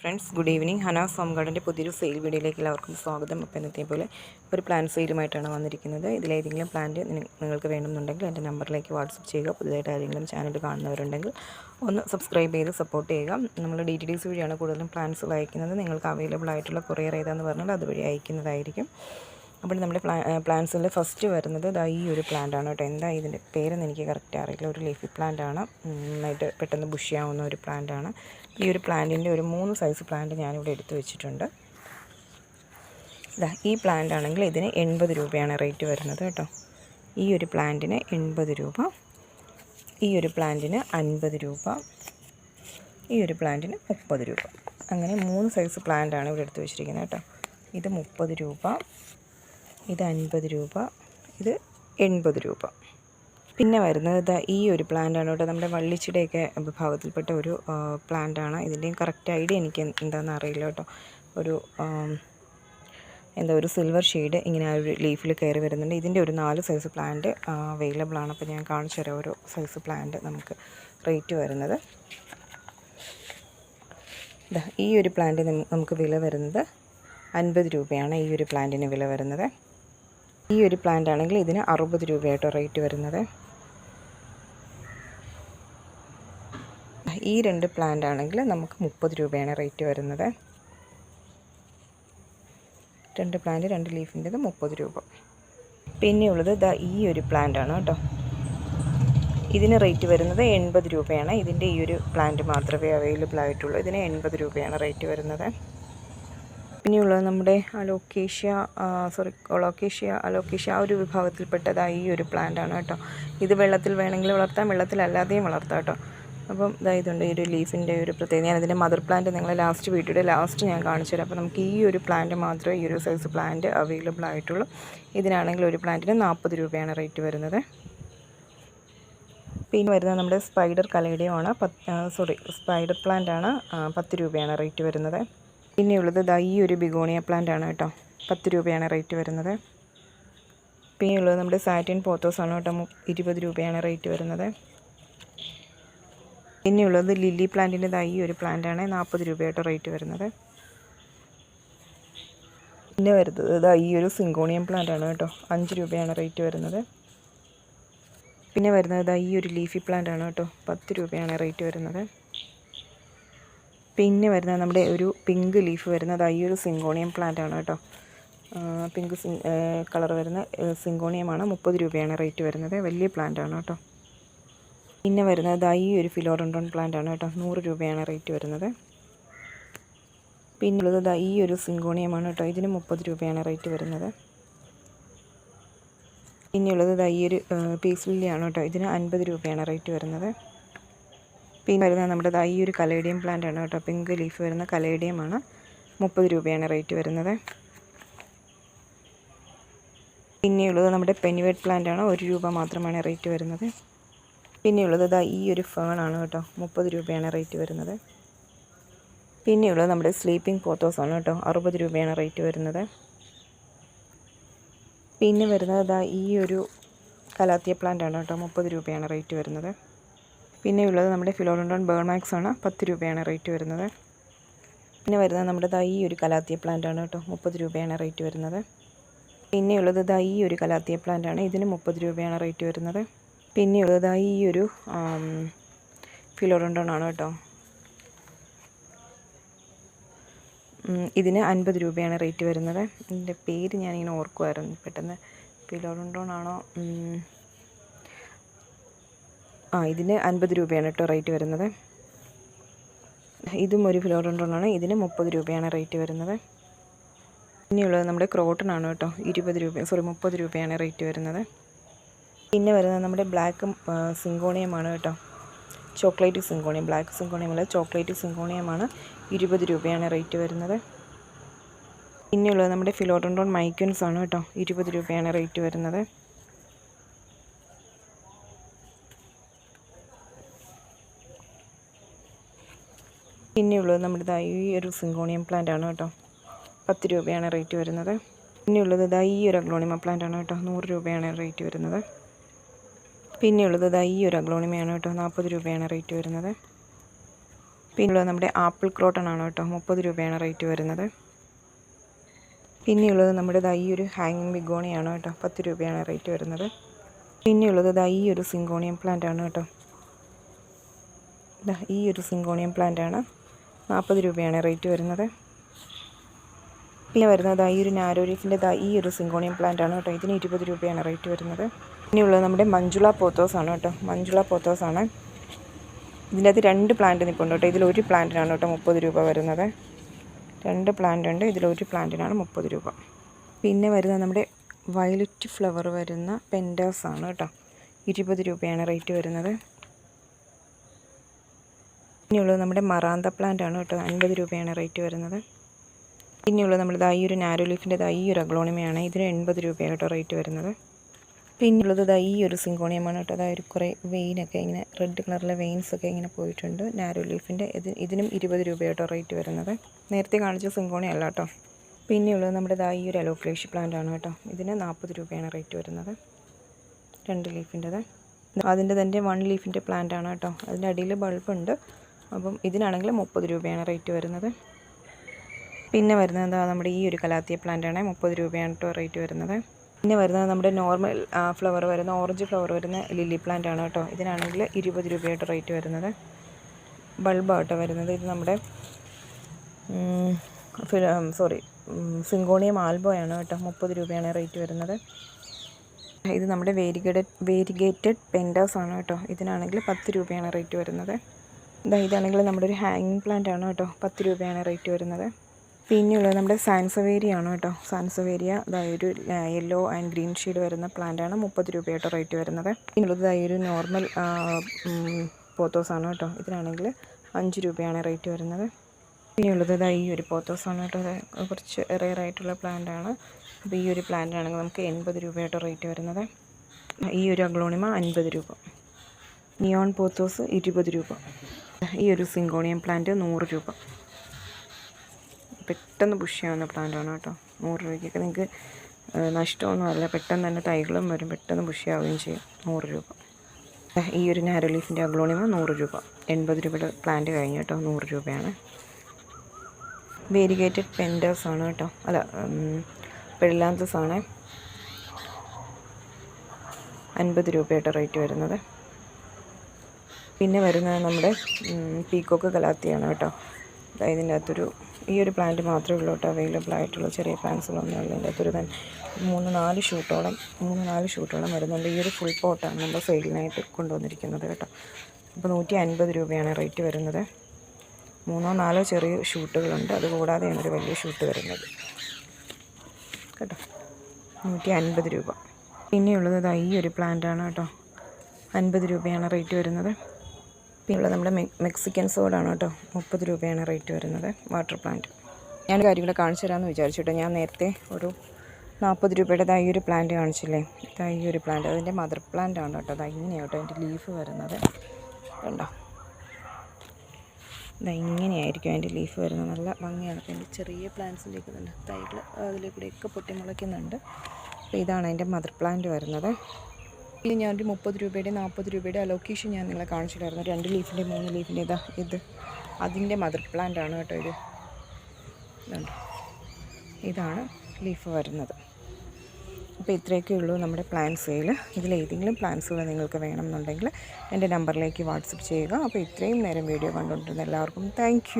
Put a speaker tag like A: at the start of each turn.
A: Friends good evening. Hana home ഗാർഡന്റെ പുതിയൊരു sale വീഡിയോയിലേക്ക് എല്ലാവർക്കും സ്വാഗതം. അപ്പോൾ ഇന്നത്തെ പോലെ ഒരു പ്ലാൻ സെയിലുമായിട്ടാണ് വന്നിരിക്കുന്നത്. ഇതിലേതെങ്കിലും പ്ലാന്റ് നിങ്ങൾക്ക് വേണമെന്നുണ്ടെങ്കിൽ എന്റെ നമ്പറിലേക്ക് വാട്സപ്പ് ചെയ്യുക. പുതിയതായിട്ട് ആരെങ്കിലും ചാനൽ കാണുന്നവരുണ്ടെങ്കിൽ ഒന്ന് സബ്സ്ക്രൈബ് ചെയ്ത് സപ്പോർട്ട് ചെയ്യുക. നമ്മൾ ഡി ടി ഡി വഴിയാണ് കൂടുതലും പ്ലാൻസ് അയക്കുന്നത്. നിങ്ങൾക്ക് അവൈലബിൾ ആയിട്ടുള്ള കൊറിയർ ഏതാന്ന് പറഞ്ഞാൽ അതുവഴി അയക്കുന്നതായിരിക്കും. അപ്പോൾ നമ്മുടെ പ്ലാ പ്ലാന്റ്സിൽ ഫസ്റ്റ് വരുന്നത് ഇതാ ഈ ഒരു പ്ലാന്റ് ആണ് കേട്ടോ. എന്താ ഇതിന്റെ പേരെന്ന് എനിക്ക് കറക്റ്റ് അറിയില്ല. ഒരു ലീഫി പ്ലാന്റ് ആണ്. നന്നായിട്ട് പെട്ടെന്ന് ബുഷിയാവുന്ന ഒരു പ്ലാന്റ് ആണ്. ഈ ഒരു പ്ലാന്റിന്റെ ഒരു മൂന്ന് സൈസ് പ്ലാന്റ് ഞാനിവിടെ എടുത്തു വെച്ചിട്ടുണ്ട്. ഇതാ ഈ പ്ലാന്റ് ആണെങ്കിൽ ഇതിന് എൺപത് രൂപയാണ് റേറ്റ് വരുന്നത് കേട്ടോ. ഈ ഒരു പ്ലാന്റിന് എൺപത് രൂപ ഈ ഒരു പ്ലാന്റിന് അൻപത് രൂപ ഈ ഒരു പ്ലാന്റിന് മുപ്പത് രൂപ. അങ്ങനെ മൂന്ന് സൈസ് പ്ലാന്റാണ് ഇവിടെ എടുത്തു വെച്ചിരിക്കുന്നത് കേട്ടോ. ഇത് മുപ്പത് രൂപ ഇത് അൻപത് രൂപ ഇത് എൺപത് രൂപ. പിന്നെ വരുന്നത് ഇതാ ഈ ഒരു പ്ലാന്റാണ് കേട്ടോ. നമ്മുടെ വള്ളിച്ചിടയൊക്കെ വിഭാഗത്തിൽപ്പെട്ട ഒരു പ്ലാന്റാണ് ഇതിന്റെയും കറക്റ്റ് ഐഡിയ എനിക്ക് എന്താണെന്ന് അറിയില്ല കേട്ടോ. ഒരു എന്താ ഒരു സിൽവർ ഷെയ്ഡ് ഇങ്ങനെ ഒരു ലീഫിൽ കയറി വരുന്നുണ്ട്. ഇതിന്റെ ഒരു നാല് സൈസ് പ്ലാന്റ് അവൈലബിൾ ആണ്. അപ്പോൾ ഞാൻ കാണിച്ചു തരാം ഓരോ സൈസ് പ്ലാന്റ് നമുക്ക് റേറ്റ് വരുന്നത്. ഈ ഒരു പ്ലാന്റിന് നമുക്ക് വില വരുന്നത് അൻപത് രൂപയാണ് ഈ ഒരു പ്ലാന്റിന് വില വരുന്നത്. ഈ ഒരു പ്ലാന്റ് ആണെങ്കിൽ ഇതിന് അറുപത് രൂപയായിട്ടോ റേറ്റ് വരുന്നത്. ഈ രണ്ട് പ്ലാന്റ് ആണെങ്കിൽ നമുക്ക് മുപ്പത് രൂപയാണ് റേറ്റ് വരുന്നത്. രണ്ട് പ്ലാന്റ് രണ്ട് ലീഫിന്റെത് മുപ്പത് രൂപ. പിന്നെയുള്ളത് ദാ ഈ ഒരു പ്ലാന്റ് ആണ് കേട്ടോ. ഇതിന് റേറ്റ് വരുന്നത് എൺപത് രൂപയാണ്. ഇതിന്റെ ഈ ഒരു പ്ലാന്റ് മാത്രമേ അവൈലബിൾ ആയിട്ടുള്ളൂ. ഇതിന് എൺപത് രൂപയാണ് റേറ്റ് വരുന്നത്. പിന്നെയുള്ളത് നമ്മുടെ അലോക്കേഷ്യ സോറി കൊളോക്കേഷ്യ അലോക്കേഷ്യ ആ ഒരു വിഭാഗത്തിൽപ്പെട്ടതായി ഈ ഒരു പ്ലാന്റ് ആണ് കേട്ടോ. ഇത് വെള്ളത്തിൽ വേണമെങ്കിൽ വളർത്താം വെള്ളത്തിലല്ലാതെയും വളർത്താം കേട്ടോ. അപ്പം ഇതായതുണ്ട് ഈ ഒരു ലീഫിന്റെ ഒരു പ്രത്യേകത. ഞാൻ ഇതിന്റെ മദർ പ്ലാന്റ് നിങ്ങളെ ലാസ്റ്റ് വീഡിയോയുടെ ലാസ്റ്റ് ഞാൻ കാണിച്ചു തരാം. അപ്പോൾ നമുക്ക് ഈ ഒരു പ്ലാന്റ് മാത്രമേ ഈ ഒരു സൈസ് പ്ലാന്റ് അവൈലബിൾ ആയിട്ടുള്ളൂ. ഇതിനാണെങ്കിൽ ഒരു പ്ലാന്റിന് നാൽപ്പത് രൂപയാണ് റേറ്റ് വരുന്നത്. പിന്നെ വരുന്നത് നമ്മുടെ സ്പൈഡർ കലയുടെയുമാണ് പത്ത് സോറി സ്പൈഡർ പ്ലാന്റ് ആണ് പത്ത് രൂപയാണ് റേറ്റ് വരുന്നത്. പിന്നെയുള്ളത് ദാ ഈ ഒരു ബിഗോണിയ പ്ലാന്റ് ആണ് കേട്ടോ പത്ത് രൂപയാണ് റേറ്റ് വരുന്നത്. പിന്നെയുള്ളത് നമ്മുടെ സാറ്റിൻ പോത്തോസ് ആണ് കേട്ടോ ഇരുപത് രൂപയാണ് റേറ്റ് വരുന്നത്. പിന്നെയുള്ളത് ലില്ലി പ്ലാന്റിന്റെ ദാ ഈ ഒരു പ്ലാന്റാണ് നാൽപ്പത് രൂപയായിട്ട് റേറ്റ് വരുന്നത്. പിന്നെ വരുന്നത് ഇതാ ഈ ഒരു സിങ്കോണിയം പ്ലാന്റാണ് കേട്ടോ. അഞ്ച് രൂപയാണ് റേറ്റ് വരുന്നത്. പിന്നെ വരുന്നത് ഇതാ ഈ ഒരു ലീഫി പ്ലാന്റ് ആണ് കേട്ടോ. പത്ത് രൂപയാണ് റേറ്റ് വരുന്നത്. പിന്നെ വരുന്നത് നമ്മുടെ ഒരു പിങ്ക് ലീഫ് വരുന്നത് ഈ ഒരു സിങ്കോണിയം പ്ലാന്റ് ആണ് കേട്ടോ പിങ്ക് കളർ വരുന്ന സിങ്കോണിയമാണ് മുപ്പത് രൂപയാണ് റേറ്റ് വരുന്നത്. വലിയ പ്ലാന്റ് ആണ് കേട്ടോ. പിന്നെ വരുന്നത് ഈ ഒരു ഫിലോറൻഡോൺ പ്ലാന്റ് ആണ് കേട്ടോ. നൂറ് രൂപയാണ് റേറ്റ് വരുന്നത്. പിന്നുള്ളത് ഈ ഒരു സിങ്കോണിയമാണ് കേട്ടോ. ഇതിന് മുപ്പത് രൂപയാണ് റേറ്റ് വരുന്നത്. പിന്നെയുള്ളത് ഈ ഒരു പീസ് ലില്ലിയാണ് കേട്ടോ. ഇതിന് അൻപത് രൂപയാണ് റേറ്റ് വരുന്നത്. പിന്നെ വരുന്നത് നമ്മുടെ ഈ ഒരു കലേഡിയം പ്ലാന്റ് ആണ് കേട്ടോ. പിങ്ക് ലീഫ് വരുന്ന കലേഡിയമാണ് മുപ്പത് രൂപയാണ് റേറ്റ് വരുന്നത്. പിന്നെയുള്ളത് നമ്മുടെ പെനിവേഡ് പ്ലാന്റ് ആണ്. ഒരു രൂപ മാത്രമാണ് റേറ്റ് വരുന്നത്. പിന്നെയുള്ളത് ഇതാ ഈ ഒരു ഫേൺ ആണ് കേട്ടോ. മുപ്പത് രൂപയാണ് റേറ്റ് വരുന്നത്. പിന്നെയുള്ളത് നമ്മുടെ സ്ലീപ്പിംഗ് പോത്തോസ് ആണ് കേട്ടോ. അറുപത് രൂപയാണ് റേറ്റ് വരുന്നത്. പിന്നെ വരുന്നത് ഇതാ ഈ ഒരു കലാത്തിയ പ്ലാന്റ് ആണ് കേട്ടോ. മുപ്പത് രൂപയാണ് റേറ്റ് വരുന്നത്. പിന്നെയുള്ളത് നമ്മുടെ ഫിലോഡോൺ ബേർമാക്സ് ആണ്. പത്ത് രൂപയാണ് റേറ്റ് വരുന്നത്. പിന്നെ വരുന്നത് നമ്മുടെ ദാ ഈ ഒരു കലാത്തിയ പ്ലാന്റ് ആണ് കേട്ടോ. മുപ്പത് രൂപയാണ് റേറ്റ് വരുന്നത്. പിന്നെയുള്ളത് ദാ ഈ ഒരു കലാത്തിയ പ്ലാന്റ് ആണ്. ഇതിന് മുപ്പത് രൂപയാണ് റേറ്റ് വരുന്നത്. പിന്നെയുള്ളത് ദാ ഈ ഒരു ഫിലോറണ്ടോണാണ് കേട്ടോ. ഇതിന് അൻപത് രൂപയാണ് റേറ്റ് വരുന്നത്. ഇതിന്റെ പേര് ഞാനിങ്ങനെ ഓർക്കുമായിരുന്നു പെട്ടെന്ന് ഫിലോറണ്ടോണാണോ ആ ഇതിന് അൻപത് രൂപയാണ് കേട്ടോ റേറ്റ് വരുന്നത്. ഇതും ഒരു ഫിലോറണ്ടോണാണ് ഇതിന് മുപ്പത് രൂപയാണ് റേറ്റ് വരുന്നത്. പിന്നെയുള്ളത് നമ്മുടെ ക്രോട്ടൺ ആണ് കേട്ടോ. ഇരുപത് രൂപ സോറി മുപ്പത് രൂപയാണ് റേറ്റ് വരുന്നത്. പിന്നെ വരുന്നത് നമ്മുടെ ബ്ലാക്ക് സിങ്കോണിയമാണ് കേട്ടോ. Chocolate syngonium. ബ്ലാക്ക് സിങ്കോണിയം അല്ല ചോക്ലേറ്റ് സിങ്കോണിയമാണ്. ഇരുപത് രൂപയാണ് റേറ്റ് വരുന്നത്. പിന്നെയുള്ളത് നമ്മുടെ ഫിലോഡോണ്ടോൺ മൈക്യൂൻസ് ആണ് കേട്ടോ. ഇരുപത് രൂപയാണ് റേറ്റ് വരുന്നത്. പിന്നെയുള്ളത് നമ്മുടെ ഈ ഒരു സിങ്കോണിയം പ്ലാന്റ് ആണ് കേട്ടോ. പത്ത് രൂപയാണ് റേറ്റ് വരുന്നത്. പിന്നെയുള്ളത് ഇതാ ഈ ഒരു അഗ്ലോണിമ പ്ലാന്റ് ആണ് കേട്ടോ. നൂറ് രൂപയാണ് റേറ്റ് വരുന്നത്. പിന്നെയുള്ളത് ഇതാ ഈ ഒരു അഗ്ലോണിമയാണ് കേട്ടോ. നാൽപ്പത് രൂപയാണ് റേറ്റ് വരുന്നത്. പിന്നെയുള്ളത് നമ്മുടെ ആപ്പിൾ ക്രോട്ടൺ ആണ് കേട്ടോ. മുപ്പത് രൂപയാണ് റേറ്റ് വരുന്നത്. പിന്നെയുള്ളത് നമ്മുടെ ദാ ഈ ഒരു ഹാങ്ങിങ് ബിഗോണിയാണ് കേട്ടോ. പത്ത് രൂപയാണ് റേറ്റ് വരുന്നത്. പിന്നെയുള്ളത് ദാ ഈ ഒരു സിങ്കോണിയം പ്ലാന്റ് ആണ് കേട്ടോ ഈ ഒരു സിങ്കോണിയം പ്ലാന്റ് ആണ് നാൽപ്പത് രൂപയാണ് റേറ്റ് വരുന്നത്. പിന്നെ വരുന്നത് ഈ ഒരു നാരോലീഫിന്റെ ദാ ഈ ഒരു സിങ്കോണിയം പ്ലാന്റ് ആണ് കേട്ടോ. ഇതിന് ഇരുപത് രൂപയാണ് റേറ്റ് വരുന്നത്. പിന്നെയുള്ളത് നമ്മുടെ മഞ്ജുള പോത്തോസ് ആണ് കേട്ടോ. മഞ്ജുള പോത്തോസ് ആണ്. ഇതിന്റെ അകത്ത് രണ്ട് പ്ലാന്റ് നിൽപ്പുണ്ട് കേട്ടോ. ഇതിൽ ഒരു പ്ലാന്റിനാണ് കേട്ടോ മുപ്പത് രൂപ വരുന്നത്. രണ്ട് പ്ലാന്റ് ഉണ്ട്. ഇതിലൊരു പ്ലാന്റിനാണ് മുപ്പത് രൂപ. പിന്നെ വരുന്നത് നമ്മുടെ വയലറ്റ് ഫ്ലവർ വരുന്ന പെൻഡേഴ്സ് ആണ് കേട്ടോ. ഇരുപത് രൂപയാണ് റേറ്റ് വരുന്നത്. പിന്നെയുള്ളത് നമ്മുടെ മറാന്ത പ്ലാന്റ് ആണ് കേട്ടോ. അൻപത് രൂപയാണ് റേറ്റ് വരുന്നത്. പിന്നെയുള്ളത് നമ്മുടെ ദാ ഈ ഒരു നാരോ ലീഫിന്റെ ഈ ഒരു അഗ്ലോണിമയാണ്. ഇതിന് എൺപത് രൂപയാണ് കേട്ടോ റേറ്റ് വരുന്നത്. പിന്നുള്ളത് ദാ ഈ ഒരു സിങ്കോണിയമാണ് കേട്ടോ. അതായത് കുറേ വെയിനൊക്കെ ഇങ്ങനെ റെഡ് കളറിലെ വെയിൻസ് ഒക്കെ ഇങ്ങനെ പോയിട്ടുണ്ട്. നാരോ ലീഫിന്റെ ഇത് ഇതിനും ഇരുപത് രൂപയാട്ടോ റേറ്റ് വരുന്നത്. നേരത്തെ കാണിച്ച സിങ്കോണി അല്ല കേട്ടോ. പിന്നെയുള്ളത് നമ്മുടെ ദാ ഈ ഒരു അലോക്ലേഷ് പ്ലാന്റ് ആണ് കേട്ടോ. ഇതിന് നാൽപ്പത് രൂപയാണ് റേറ്റ് വരുന്നത്. രണ്ട് ലീഫിന്റെത് അതിന്റെ തന്നെ വൺ ലീഫിന്റെ പ്ലാന്റ് ആണ് കേട്ടോ. അതിന്റെ അടിയിൽ ബൾബുണ്ട് അപ്പം ഇതിനാണെങ്കിൽ മുപ്പത് രൂപയാണ് റേറ്റ് വരുന്നത്. പിന്നെ വരുന്നത് നമ്മുടെ ഈ ഒരു കലാത്തിയ പ്ലാന്റ് ആണ് മുപ്പത് രൂപയാണ് കേട്ടോ റേറ്റ് വരുന്നത്. പിന്നെ വരുന്നത് നമ്മുടെ നോർമൽ ഫ്ലവർ വരുന്ന ഓറഞ്ച് ഫ്ലവർ വരുന്ന ലില്ലി പ്ലാന്റ് ആണ് കേട്ടോ ഇതിനാണെങ്കിൽ ഇരുപത് രൂപയായിട്ട് റേറ്റ് വരുന്നത്. ബൾബാണ് കേട്ടോ വരുന്നത്. ഇത് നമ്മുടെ സോറി സിങ്കോണിയം ആൽബോയാണ് കേട്ടോ മുപ്പത് രൂപയാണ് റേറ്റ് വരുന്നത്. ഇത് നമ്മുടെ വേരിഗേറ്റഡ് വേരിഗേറ്റഡ് പെൻഡേഴ്സ് ആണ് കേട്ടോ ഇതിനാണെങ്കിൽ പത്ത് രൂപയാണ് റേറ്റ് വരുന്നത്. ഇതാ ഇതാണെങ്കിൽ നമ്മുടെ ഒരു ഹാങ്ങിങ് പ്ലാന്റ് ആണ് കേട്ടോ പത്ത് രൂപയാണ് റേറ്റ് വരുന്നത്. പിന്നെയുള്ളത് നമ്മുടെ സാൻസവേരിയ ആണ് കേട്ടോ. സാൻസവേരിയ അതായത് ഒരു യെല്ലോ ആൻഡ് ഗ്രീൻ ഷെയ്ഡ് വരുന്ന പ്ലാന്റാണ് മുപ്പത് രൂപയായിട്ട് റേറ്റ് വരുന്നത്. പിന്നുള്ളത് ഒരു നോർമൽ പോത്തോസ് ആണ് കേട്ടോ. ഇതിനാണെങ്കിൽ അഞ്ച് രൂപയാണ് റേറ്റ് വരുന്നത്. പിന്നെയുള്ളത് ഇതാ ഈ ഒരു പോത്തോസ് ആണ് കേട്ടോ. കുറച്ച് റെയർ ആയിട്ടുള്ള പ്ലാന്റാണ് അപ്പോൾ ഈ ഒരു പ്ലാന്റാണെങ്കിൽ നമുക്ക് എൺപത് രൂപയായിട്ട് റേറ്റ് വരുന്നത്. ഈ ഒരു അഗ്ലോണിമ അൻപത് രൂപ. നിയോൺ പോത്തോസ് ഇരുപത് രൂപ. ഈ ഒരു സിങ്കോണിയം പ്ലാന്റ് നൂറ് രൂപ. പെട്ടെന്ന് പുഷ് ചെയ്യാവുന്ന പ്ലാന്റാണ് കേട്ടോ. നൂറ് രൂപയ്ക്കൊക്കെ നിങ്ങൾക്ക് നഷ്ടമൊന്നും അല്ല. പെട്ടെന്ന് തന്നെ തൈകളും വരും. പെട്ടെന്ന് പുഷ് ചെയ്യാവുകയും ചെയ്യും. നൂറ് രൂപ. ഈ ഒരു നാരോ ലീഫിന്റെ അഗ്ലോണിമ നൂറ് രൂപ. എൺപത് രൂപയുടെ പ്ലാന്റ് കഴിഞ്ഞു കേട്ടോ. നൂറ് രൂപയാണ്. വേരിഗേറ്റഡ് പെൻഡേഴ്സ് ആണ് കേട്ടോ. അല്ല പെഴലാന്തസ് ആണ്. അൻപത് രൂപയുടെ റേറ്റ് വരുന്നത്. പിന്നെ വരുന്നത് നമ്മുടെ പീക്കോക്ക് കലാത്തിയാണ് കേട്ടോ. ഇതിന്റെ അകത്തൊരു ഈ ഒരു പ്ലാന്റ് മാത്രമേ ഉള്ളൂ കേട്ടോ അവൈലബിൾ ആയിട്ടുള്ള ചെറിയ പ്ലാന്റ്സുകളൊന്നും ഉള്ളൂ ഇതിന്റെ അകത്തൊരു മൂന്ന് നാല് ഷൂട്ടോളം മൂന്ന് നാല് ഷൂട്ടോളം വരുന്നുണ്ട്. ഈ ഒരു ഫുൾ പോട്ടാണ് നമ്മൾ സെയിലിനായിട്ട് കൊണ്ടുവന്നിരിക്കുന്നത് കേട്ടോ. അപ്പോൾ നൂറ്റി അൻപത് രൂപയാണ് റേറ്റ് വരുന്നത്. മൂന്നോ നാലോ ചെറിയ ഷൂട്ടുകളുണ്ട് അതുകൂടാതെയാണ് ഒരു വലിയ ഷൂട്ട് വരുന്നത്. കേട്ടോ. നൂറ്റി അൻപത് രൂപ. പിന്നെയുള്ളത് ഈ ഒരു പ്ലാന്റാണ് കേട്ടോ. അൻപത് രൂപയാണ് റേറ്റ് വരുന്നത്. പിന്നെയുള്ളത് നമ്മുടെ മെക്സിക്കൻ സോഡാണ് കേട്ടോ. മുപ്പത് രൂപയാണ് റേറ്റ് വരുന്നത് വാട്ടർ പ്ലാന്റ്. ഞാൻ കാര്യങ്ങൾ കാണിച്ചു തരാമെന്ന് വിചാരിച്ചിട്ടോ ഞാൻ നേരത്തെ ഒരു നാൽപ്പത് രൂപയുടെ തൈ ഒരു പ്ലാന്റ് കാണിച്ചില്ലേ? തൈ ഒരു പ്ലാന്റ്. അതിന്റെ മദർ പ്ലാന്റ് ആണ് കേട്ടോ. ദാ ഇങ്ങനെയാണ് കേട്ടോ അതിന്റെ ലീഫ് വരുന്നത്. കണ്ടോ? ഇങ്ങനെയായിരിക്കും അതിന്റെ ലീഫ് വരുന്നത്. നല്ല ഭംഗിയാണ്. അതിന്റെ ചെറിയ പ്ലാന്റ്സിലേക്ക് തന്നെ. തൈകൾ അതിലേക്കൂടെയൊക്കെ പൊട്ടി മുളയ്ക്കുന്നുണ്ട് അപ്പോൾ ഇതാണ് അതിന്റെ മദർ പ്ലാന്റ് വരുന്നത്. ഇത് ഞാനൊരു മുപ്പത് രൂപയുടെ നാൽപ്പത് രൂപയുടെ അലോക്കേഷൻ ഞാൻ നിങ്ങളെ കാണിച്ചിട്ടായിരുന്നു രണ്ട് ലീഫിന്റെ മൂന്ന് ലീഫിന്റെ ഇതാ ഇത്. അതിന്റെ മദർ പ്ലാന്റ് ആണ് കേട്ടോ ഇത്. ഇതാണ് ലീഫ് വരുന്നത്. അപ്പോൾ ഇത്രയൊക്കെ ഉള്ളൂ നമ്മുടെ പ്ലാൻ സെയിൽ ഇതിലേതെങ്കിലും പ്ലാൻസുകൾ നിങ്ങൾക്ക് വേണമെന്നുണ്ടെങ്കിൽ എന്റെ നമ്പറിലേക്ക് വാട്സപ്പ് ചെയ്യുക. അപ്പോൾ ഇത്രയും നേരം വീഡിയോ കണ്ടുകൊണ്ടിരുന്ന എല്ലാവർക്കും താങ്ക്